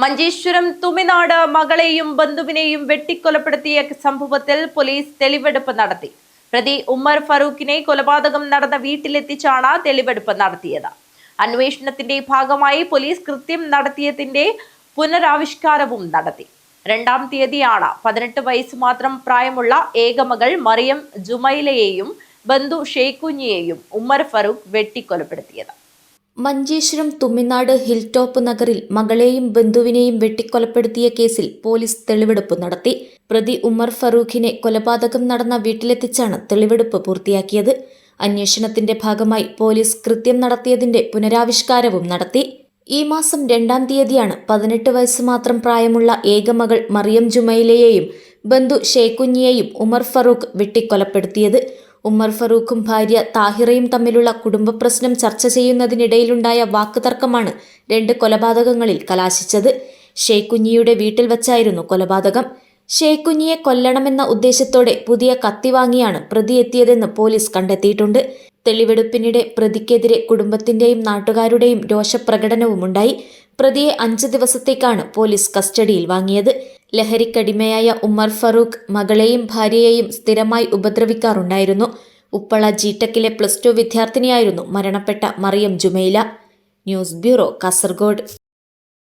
മഞ്ചേശ്വരം തുമിനാട് മകളെയും ബന്ധുവിനെയും വെട്ടിക്കൊലപ്പെടുത്തിയ സംഭവത്തിൽ പോലീസ് തെളിവെടുപ്പ് നടത്തി. പ്രതി ഉമ്മർ ഫറൂഖിനെ കൊലപാതകം നടന്ന വീട്ടിലെത്തിച്ചാണ് തെളിവെടുപ്പ് നടത്തിയത്. അന്വേഷണത്തിന്റെ ഭാഗമായി പോലീസ് കൃത്യം നടത്തിയതിന്റെ പുനരാവിഷ്കാരവും നടത്തി. രണ്ടാം തീയതിയാണ് പതിനെട്ട് വയസ്സ് മാത്രം പ്രായമുള്ള ഏകമകൾ മറിയം ജുമൈലയെയും ബന്ധു ഷെയ്ഖുഞ്ഞിയെയും ഉമ്മർ ഫറൂഖ് വെട്ടിക്കൊലപ്പെടുത്തിയത്. മഞ്ചേശ്വരം തുമ്മിനാട് ഹിൽ ടോപ്പ് നഗറിൽ മകളെയും ബന്ധുവിനെയും വെട്ടിക്കൊലപ്പെടുത്തിയ കേസിൽ പോലീസ് തെളിവെടുപ്പ് നടത്തി. പ്രതി ഉമർ ഫറൂഖിനെ കൊലപാതകം നടന്ന വീട്ടിലെത്തിച്ചാണ് തെളിവെടുപ്പ് പൂർത്തിയാക്കിയത്. അന്വേഷണത്തിന്റെ ഭാഗമായി പോലീസ് കൃത്യം നടത്തിയതിന്റെ പുനരാവിഷ്കാരവും നടത്തി. ഈ മാസം രണ്ടാം തീയതിയാണ് പതിനെട്ട് വയസ്സ് മാത്രം പ്രായമുള്ള ഏകമകൾ മറിയം ജുമൈലയെയും ബന്ധു ഷേക്കുഞ്ഞിയെയും ഉമർ ഫറൂഖ് വെട്ടിക്കൊലപ്പെടുത്തിയത്. ഉമ്മർ ഫറൂഖും ഭാര്യ താഹിറയും തമ്മിലുള്ള കുടുംബ പ്രശ്നം ചർച്ച ചെയ്യുന്നതിനിടയിലുണ്ടായ വാക്കുതർക്കമാണ് രണ്ട് കൊലപാതകങ്ങളിൽ കലാശിച്ചത്. ഷെയ്ഖുഞ്ഞിയുടെ വീട്ടിൽ വച്ചായിരുന്നു കൊലപാതകം. ഷെയ്ഖുഞ്ഞിയെ കൊല്ലണമെന്ന ഉദ്ദേശത്തോടെ പുതിയ കത്തി വാങ്ങിയാണ് പ്രതി എത്തിയതെന്ന് പോലീസ് കണ്ടെത്തിയിട്ടുണ്ട്. തെളിവെടുപ്പിനിടെ പ്രതിക്കെതിരെ കുടുംബത്തിന്റെയും നാട്ടുകാരുടെയും രോഷപ്രകടനവുമുണ്ടായി. പ്രതിയെ അഞ്ച് ദിവസത്തേക്കാണ് പോലീസ് കസ്റ്റഡിയിൽ വാങ്ങിയത്. ലഹരിക്കടിമയായ ഉമ്മർ ഫറൂഖ് മകളെയും ഭാര്യയെയും സ്ഥിരമായി ഉപദ്രവിക്കാറുണ്ടായിരുന്നു. ഉപ്പള ജിടെക്കിലെ പ്ലസ് ടു വിദ്യാർത്ഥിനിയായിരുന്നു മരണപ്പെട്ട Mariyam Jumaila. News bureau Kasaragod.